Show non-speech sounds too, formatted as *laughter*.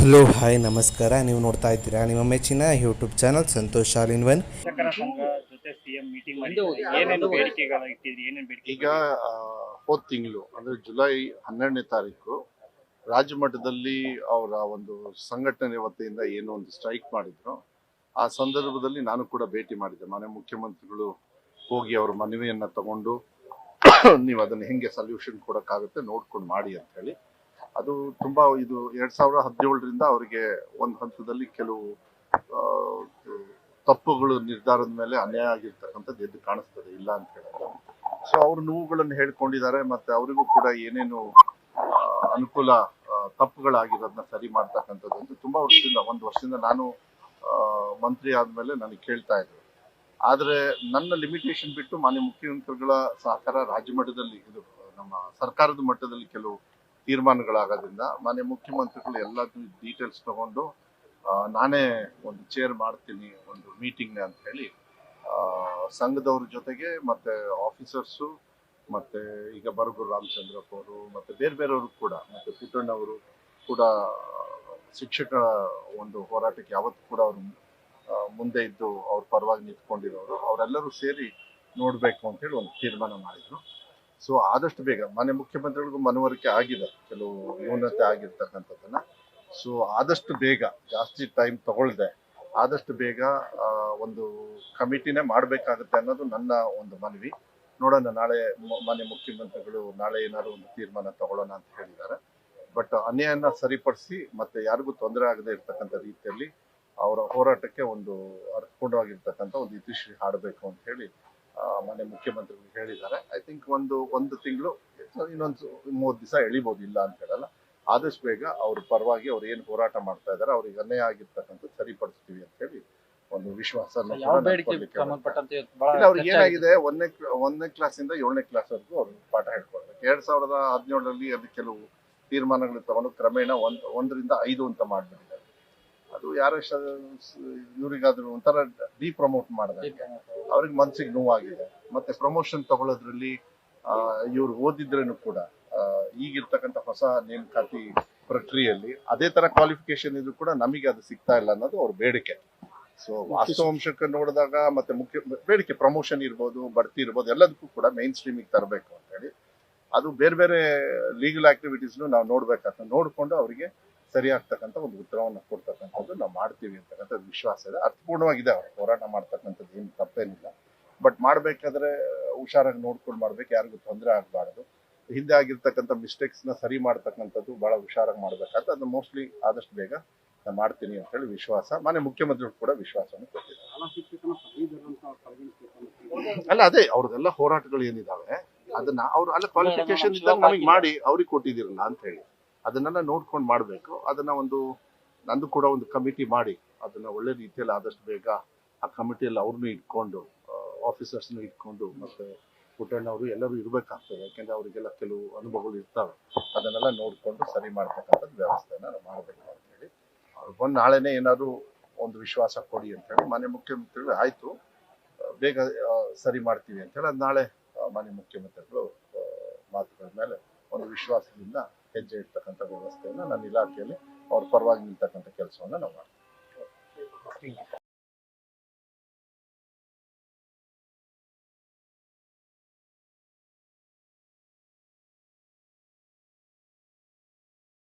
Hello hi ನಮಸ್ಕಾರ. ನೀವು ನೋಡ್ತಾ ಇದ್ದೀರಾ ನಿಮ್ಮ ಮೆಚ್ಚಿನ YouTube channel Santosh all in one. ಶಿಕ್ಷಕರ ಜೊತೆ ಸಿಎಂ ಮೀಟಿಂಗ್ ಮಾಡಿದ್ರು ಏನೇನು ಬೇಡಿಕೆಗಳ ಇಟ್ಟಿದ್ರಿ ಏನೇನು ಬೇಡಿಕೆ ಈಗ ಹೋದ ಹೋದ್ ತಿಂಗಳು ಅಂದ್ರೆ ಜುಲೈ ಹನ್ನೆರಡನೇ ತಾರೀಕು ರಾಜ್ಯ ಮಟ್ಟದಲ್ಲಿ ಅವರ ಒಂದು ಸಂಘಟನೆ ವತಿಯಿಂದ ಏನೋ ಒಂದು ಸ್ಟ್ರೈಕ್ ಮಾಡಿದ್ರು. ಆ ಸಂದರ್ಭದಲ್ಲಿ ನಾನು ಕೂಡ ಭೇಟಿ ಮಾಡಿದ್ದೆ. ಮನೆ ಮುಖ್ಯಮಂತ್ರಿಗಳು ಹೋಗಿ ಅವ್ರ ಮನವಿಯನ್ನ ತಗೊಂಡು *coughs* ನೀವು ಅದನ್ನ ಹೆಂಗೆ ಸೊಲ್ಯೂಷನ್ ಕೊಡಕ್ಕಾಗುತ್ತೆ ನೋಡ್ಕೊಂಡು ಮಾಡಿ ಅಂತ ಹೇಳಿ. ಅದು ತುಂಬಾ ಇದು ಎರಡ್ ಸಾವಿರ ಹದಿನೇಳರಿಂದ ಅವರಿಗೆ ಒಂದು ಹಂತದಲ್ಲಿ ಕೆಲವು ತಪ್ಪುಗಳು ನಿರ್ಧಾರದ ಮೇಲೆ ಅನ್ಯಾಯ ಆಗಿರ್ತಕ್ಕಂಥದ್ದು ಎದ್ದು ಕಾಣಿಸ್ತದೆ, ಇಲ್ಲ ಅಂತ ಹೇಳಿದ್ರೆ ಸೊ ಅವ್ರ ನೋವುಗಳನ್ನು ಹೇಳ್ಕೊಂಡಿದ್ದಾರೆ ಮತ್ತೆ ಅವರಿಗೂ ಕೂಡ ಏನೇನು ಅನುಕೂಲ ತಪ್ಪುಗಳಾಗಿರೋದನ್ನ ಸರಿ ಮಾಡ್ತಕ್ಕಂಥದ್ದು ಅಂತ ತುಂಬಾ ವರ್ಷದಿಂದ, ಒಂದು ವರ್ಷದಿಂದ ನಾನು ಮಂತ್ರಿ ಆದ್ಮೇಲೆ ನನಗೆ ಕೇಳ್ತಾ ಇದ್ದೆ ಆದ್ರೆ ನನ್ನ ಲಿಮಿಟೇಷನ್ ಬಿಟ್ಟು ಮಾನ್ಯ ಮುಖ್ಯಮಂತ್ರಿಗಳ ಸಹಕಾರ ರಾಜ್ಯ ಮಟ್ಟದಲ್ಲಿ ಇದು, ನಮ್ಮ ಸರ್ಕಾರದ ಮಟ್ಟದಲ್ಲಿ ಕೆಲವು ತೀರ್ಮಾನಗಳಾಗೋದ್ರಿಂದ ಮನೆ ಮುಖ್ಯಮಂತ್ರಿಗಳು ಎಲ್ಲದೂ ಡೀಟೇಲ್ಸ್ ತಗೊಂಡು ನಾನೇ ಒಂದು ಚೇರ್ ಮಾಡ್ತೀನಿ ಒಂದು ಮೀಟಿಂಗ್ ಅಂತ ಹೇಳಿ ಸಂಘದವ್ರ ಜೊತೆಗೆ ಮತ್ತೆ ಆಫೀಸರ್ಸು ಮತ್ತೆ ಈಗ ಬರಗೂರು ರಾಮಚಂದ್ರಪ್ಪ ಅವರು, ಮತ್ತೆ ಬೇರೆ ಬೇರೆಯವರು ಕೂಡ, ಮತ್ತೆ ಪುಟ್ಟಣ್ಣವರು ಕೂಡ ಶಿಕ್ಷಕರ ಒಂದು ಹೋರಾಟಕ್ಕೆ ಯಾವತ್ತು ಕೂಡ ಅವರು ಮುಂದೆ ಇದ್ದು ಅವ್ರ ಪರವಾಗಿ ನಿಂತ್ಕೊಂಡಿರೋರು, ಅವರೆಲ್ಲರೂ ಸೇರಿ ನೋಡಬೇಕು ಅಂತ ಹೇಳಿ ಒಂದು ತೀರ್ಮಾನ ಮಾಡಿದ್ರು. ಸೊ ಆದಷ್ಟು ಬೇಗ ಮನೆ ಮುಖ್ಯಮಂತ್ರಿಗಳಿಗೂ ಮನವರಿಕೆ ಆಗಿದೆ. ಕೆಲವು ನ್ಯೂನತೆ ಆಗಿರ್ತಕ್ಕಂಥದ್ದನ್ನ. ಸೊ ಆದಷ್ಟು ಬೇಗ, ಜಾಸ್ತಿ ಟೈಮ್ ತಗೊಳ್ದೆ, ಆದಷ್ಟು ಬೇಗ ಒಂದು ಕಮಿಟಿನೇ ಮಾಡಬೇಕಾಗುತ್ತೆ ಅನ್ನೋದು ನನ್ನ ಒಂದು ಮನವಿ. ನೋಡೋಣ, ನಾಳೆ ಮಾನ್ಯ ಮುಖ್ಯಮಂತ್ರಿಗಳು ನಾಳೆ ಏನಾದ್ರು ಒಂದು ತೀರ್ಮಾನ ತಗೊಳ್ಳೋಣ ಅಂತ ಹೇಳಿದ್ದಾರೆ. ಬಟ್ ಅನ್ಯಾಯನ ಸರಿಪಡಿಸಿ, ಮತ್ತೆ ಯಾರಿಗೂ ತೊಂದರೆ ಆಗದೆ ಇರ್ತಕ್ಕಂಥ ರೀತಿಯಲ್ಲಿ ಅವರ ಹೋರಾಟಕ್ಕೆ ಒಂದು ಅರ್ಥಪೂರ್ಣವಾಗಿರ್ತಕ್ಕಂಥ ಒಂದು ಇತಿಶ್ರೀ ಹಾಡಬೇಕು ಅಂತ ಹೇಳಿ ಆ, ಮಾನ್ಯ ಮುಖ್ಯಮಂತ್ರಿಗಳು ಹೇಳಿದ್ದಾರೆ. ಐ ಥಿಂಕ್ ಒಂದು ಒಂದು ತಿಂಗಳು ಇನ್ನೊಂದು ಮೂವತ್ತು ದಿವಸ ಎಳಿಬೋದು ಇಲ್ಲ ಅಂತ ಹೇಳಲ್ಲ. ಆದಷ್ಟು ಬೇಗ ಅವ್ರ ಪರವಾಗಿ ಅವ್ರು ಏನು ಹೋರಾಟ ಮಾಡ್ತಾ ಇದ್ದಾರೆ ಅವ್ರಿಗೆ ಅನ್ಯಾಯ ಆಗಿರ್ತಕ್ಕಂಥ ಸರಿಪಡಿಸ್ತೀವಿ ಅಂತ ಹೇಳಿ ಒಂದು ವಿಶ್ವಾಸ ಅವ್ರಿಗೆ ಏನಾಗಿದೆ ಒಂದನೇ ಒಂದನೇ ಕ್ಲಾಸಿಂದ ಏಳನೇ ಕ್ಲಾಸ್ ವರೆಗೂ ಅವರು ಪಾಠ ಹೇಳ್ಕೊಡ್ಬೇಕು ಎರಡ್ ಸಾವಿರದ ಹದಿನೇಳರಲ್ಲಿ ಅದು ಕೆಲವು ತೀರ್ಮಾನಗಳು ತಗೊಂಡು ಕ್ರಮೇಣ ಒಂದ್ ಒಂದರಿಂದ ಐದು ಅಂತ ಮಾಡ್ಬಿಟ್ಟಿದ್ದಾರೆ. ಅದು ಯಾರ ಇವರಿಗಾದ್ರೂ ಒಂಥರ ಡಿಪ್ರಮೋಟ್ ಮಾಡಿದಾಗ. ಅವ್ರಿಗೆ ಮನ್ಸಿಗೆ ನೋವಾಗಿದೆ. ಮತ್ತೆ ಪ್ರಮೋಷನ್ ತಗೊಳ್ಳೋದ್ರಲ್ಲಿ ಇವ್ರು ಓದಿದ್ರೇನು ಕೂಡ ಈಗಿರ್ತಕ್ಕಂತ ಹೊಸ ನೇಮಕಾತಿ ಪ್ರಕ್ರಿಯೆಯಲ್ಲಿ ಅದೇ ತರ ಕ್ವಾಲಿಫಿಕೇಶನ್ ಇದ್ರು ಕೂಡ ನಮಗೆ ಅದು ಸಿಗ್ತಾ ಇಲ್ಲ ಅನ್ನೋದು ಅವ್ರ ಬೇಡಿಕೆ. ಸೊ ವಾಸ್ತವಾಂಶಕ್ಕೆ ನೋಡಿದಾಗ ಮತ್ತೆ ಮುಖ್ಯ, ಬೇಡಿಕೆ ಪ್ರಮೋಷನ್ ಇರ್ಬೋದು, ಬಡ್ತಿ ಇರ್ಬೋದು, ಎಲ್ಲದಕ್ಕೂ ಕೂಡ ಮೈನ್ ಸ್ಟ್ರೀಮಿಗೆ ತರಬೇಕು ಅಂತ ಹೇಳಿ, ಅದು ಬೇರೆ ಬೇರೆ ಲೀಗಲ್ ಆಕ್ಟಿವಿಟೀಸ್ನು ನಾವು ನೋಡ್ಬೇಕಂತ ನೋಡ್ಕೊಂಡು ಅವರಿಗೆ ಸರಿಯಾಗ್ತಕ್ಕಂಥ ಒಂದು ಉತ್ತರವನ್ನು ಕೊಡ್ತಕ್ಕಂಥದ್ದು ನಾವು ಮಾಡ್ತೀವಿ ಅಂತಕ್ಕಂಥ ವಿಶ್ವಾಸ ಇದೆ. ಅರ್ಥಪೂರ್ಣವಾಗಿದೆ ಅವರು ಹೋರಾಟ ಮಾಡ್ತಕ್ಕಂಥದ್ದು. ಏನು ತಪ್ಪೇನಿಲ್ಲ. ಬಟ್ ಮಾಡ್ಬೇಕಾದ್ರೆ ಹುಷಾರಾಗಿ ನೋಡ್ಕೊಂಡು ಮಾಡ್ಬೇಕು ಯಾರಿಗೂ ತೊಂದರೆ ಆಗಬಾರ್ದು. ಹಿಂದೆ ಆಗಿರ್ತಕ್ಕಂಥ ಮಿಸ್ಟೇಕ್ಸ್ನ ಸರಿ ಮಾಡ್ತಕ್ಕಂಥದ್ದು ಬಹಳ ಹುಷಾರಾಗಿ ಮಾಡ್ಬೇಕಾದ್ರೆ ಅದನ್ನ ಮೋಸ್ಟ್ಲಿ ಆದಷ್ಟು ಬೇಗ ನಾನು ಮಾಡ್ತೀನಿ ಅಂತ ಹೇಳಿ ವಿಶ್ವಾಸ ಮನೆ ಮುಖ್ಯಮಂತ್ರಿಗಳು ಕೂಡ ವಿಶ್ವಾಸವನ್ನು ಕೊಟ್ಟಿದ್ದಾರೆ. ಅಲ್ಲ ಅದೇ ಅವ್ರದೆಲ್ಲ ಹೋರಾಟಗಳು ಏನಿದಾವೆ ಅದನ್ನ ಅವ್ರು ಅಲ್ಲ ಕ್ವಾಲಿಫಿಕೇಶನ್ ಇದ್ದಾಗ ನಮಗೆ ಮಾಡಿ ಅವ್ರಿಗೆ ಕೊಟ್ಟಿದ್ದೀರಲ್ಲ ಅಂತ ಹೇಳಿ. ಅದನ್ನೆಲ್ಲ ನೋಡ್ಕೊಂಡು ಮಾಡ್ಬೇಕು ಅದನ್ನ ಒಂದು ನಂದು ಕೂಡ ಒಂದು ಕಮಿಟಿ ಮಾಡಿ ಅದನ್ನ ಒಳ್ಳೆ ರೀತಿಯಲ್ಲಿ ಆದಷ್ಟು ಬೇಗ ಆ ಕಮಿಟಿಯಲ್ಲಿ ಅವ್ರನ್ನೂ ಇಟ್ಕೊಂಡು ಆಫೀಸರ್ಸ್ನು ಇಟ್ಕೊಂಡು ಮತ್ತು ಪುಟ್ಟಣ್ಣವರು ಎಲ್ಲರೂ ಇರಬೇಕಾಗ್ತದೆ. ಯಾಕೆಂದರೆ ಅವರಿಗೆಲ್ಲ ಕೆಲವು ಅನುಭವಗಳು ಇರ್ತವೆ. ಅದನ್ನೆಲ್ಲ ನೋಡಿಕೊಂಡು ಸರಿ ಮಾಡ್ತಕ್ಕಂಥದ್ದು ವ್ಯವಸ್ಥೆನ ನಾವು ಮಾಡಬೇಕು ಅಂತೇಳಿ ಅವ್ರು ಬಂದು ನಾಳೆನೇ ಏನಾದರೂ ಒಂದು ವಿಶ್ವಾಸ ಕೊಡಿ ಅಂತೇಳಿ ಮಾನ್ಯ ಮುಖ್ಯಮಂತ್ರಿಗಳು ಆಯಿತು. ಬೇಗ ಸರಿ ಮಾಡ್ತೀವಿ ಅಂತೇಳಿ ಅದು ನಾಳೆ ಮಾನ್ಯ ಮುಖ್ಯಮಂತ್ರಿಗಳು ಮಾತುಗಳ ಮೇಲೆ ಒಂದು ವಿಶ್ವಾಸದಿಂದ ಹೆಜ್ಜೆ ಇಡ್ತಕ್ಕಂಥ ವ್ಯವಸ್ಥೆಯನ್ನು ನನ್ನ ಇಲಾಖೆಯಲ್ಲಿ ಅವ್ರ ಪರವಾಗಿ ನಿಲ್ತಕ್ಕಂಥ ಕೆಲಸವನ್ನು ನಾವು ಮಾಡ್ತೀವಿ.